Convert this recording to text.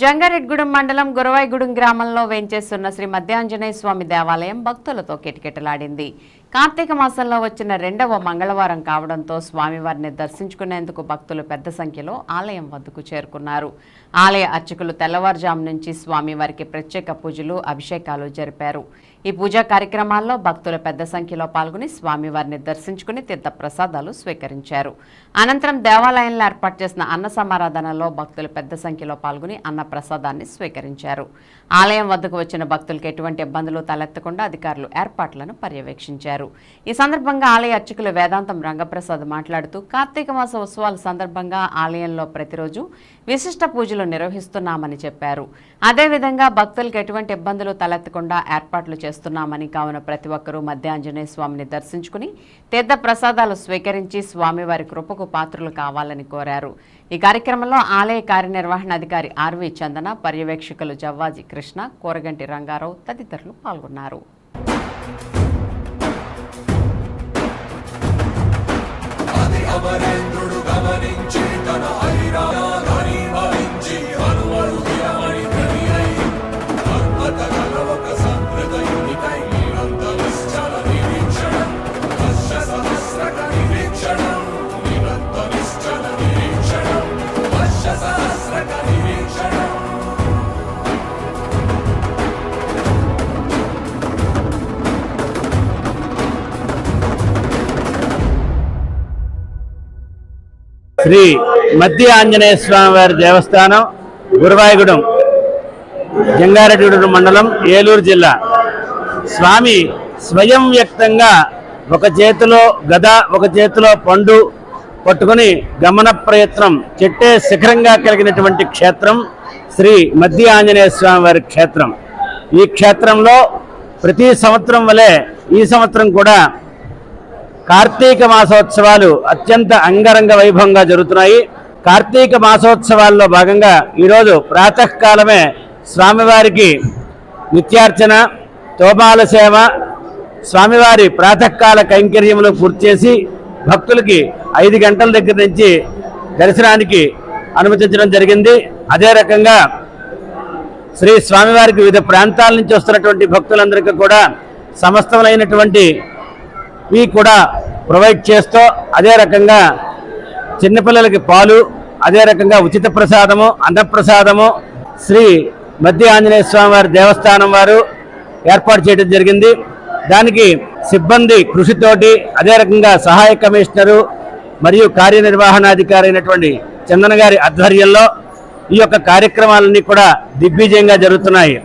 జంగారెడ్గూడెం మండలం గురవాయిగూడెం గ్రామంలో వేంచేస్తున్న శ్రీ మధ్యాంజనేయ స్వామి దేవాలయం భక్తులతో కిటకిటలాడింది. కార్తీక మాసంలో వచ్చిన రెండవ మంగళవారం కావడంతో స్వామివారిని దర్శించుకునేందుకు భక్తులు పెద్ద సంఖ్యలో ఆలయం వద్దకు చేరుకున్నారు. ఆలయ అర్చకులు తెల్లవారుజాము నుంచి స్వామివారికి ప్రత్యేక పూజలు అభిషేకాలు జరిపారు. ఈ పూజా కార్యక్రమాల్లో భక్తులు పెద్ద సంఖ్యలో పాల్గొని స్వామివారిని దర్శించుకుని తీర్థ ప్రసాదాలు స్వీకరించారు. అనంతరం దేవాలయంలో ఏర్పాటు చేసిన అన్న సమారాధనలో భక్తులు పెద్ద సంఖ్యలో పాల్గొని అన్న ప్రసాదాన్ని స్వీకరించారు. ఆలయం వద్దకు వచ్చిన భక్తులకు ఎటువంటి ఇబ్బందులు తలెత్తకుండా అధికారులు ఏర్పాట్లను పర్యవేక్షించారు. ఈ సందర్భంగా ఆలయ అర్చకులు వేదాంతం రంగప్రసాద్ మాట్లాడుతూ కార్తీక మాస ఉత్సవాల సందర్భంగా ఆలయంలో ప్రతిరోజు విశిష్ట పూజలు నిర్వహిస్తున్నామని చెప్పారు. అదేవిధంగా భక్తులకు ఎటువంటి ఇబ్బందులు తలెత్తకుండా ఏర్పాట్లు చేస్తున్నామని కావున ప్రతి ఒక్కరూ మధ్యాంజనేయ స్వామిని దర్శించుకుని తీర్థ ప్రసాదాలు స్వీకరించి స్వామివారి కృపకు పాత్రలు కావాలని కోరారు. ఈ కార్యక్రమంలో ఆలయ కార్యనిర్వహణాధికారి ఆర్వి చందన పర్యవేక్షకులు జవ్వాజీ కృష్ణ కోరగంటి రంగారావు తదితరులు పాల్గొన్నారు. శ్రీ మధ్య ఆంజనేయ స్వామి వారి దేవస్థానం గురువాయగూడెం జంగారెడ్డిగూడెం మండలం ఏలూరు జిల్లా. స్వామి స్వయం వ్యక్తంగా ఒక చేతిలో గద ఒక చేతిలో పండు పట్టుకుని గమన ప్రయత్నం చెట్టే శిఖరంగా కలిగినటువంటి క్షేత్రం శ్రీ మధ్య ఆంజనేయ స్వామి వారి క్షేత్రం. ఈ క్షేత్రంలో ప్రతి సంవత్సరం వలె ఈ సంవత్సరం కూడా కార్తీక మాసోత్సవాలు అత్యంత అంగరంగ వైభవంగా జరుగుతున్నాయి. కార్తీక మాసోత్సవాల్లో భాగంగా ఈరోజు ప్రాతకాలమే స్వామివారికి నిత్యార్చన తోమాల సేవ స్వామివారి ప్రాతకాల కైంకర్యములు పూర్తి చేసి భక్తులకి ఐదు గంటల దగ్గర నుంచి దర్శనానికి అనుమతించడం జరిగింది. అదే రకంగా శ్రీ స్వామివారికి వివిధ ప్రాంతాల నుంచి వస్తున్నటువంటి భక్తులందరికీ కూడా సమస్తమైనటువంటి ఇవి కూడా ప్రొవైడ్ చేస్తూ అదే రకంగా చిన్నపిల్లలకి పాలు అదే రకంగా ఉచిత ప్రసాదము అన్నప్రసాదము శ్రీ మధ్య ఆంజనేయ స్వామి వారి దేవస్థానం వారు ఏర్పాటు చేయడం జరిగింది. దానికి సిబ్బంది కృషితోటి అదే రకంగా సహాయ కమిషనరు మరియు కార్యనిర్వహణాధికారి అయినటువంటి చందన గారి ఆధ్వర్యంలో ఈ యొక్క కార్యక్రమాలన్నీ కూడా దిగ్విజయంగా జరుగుతున్నాయి.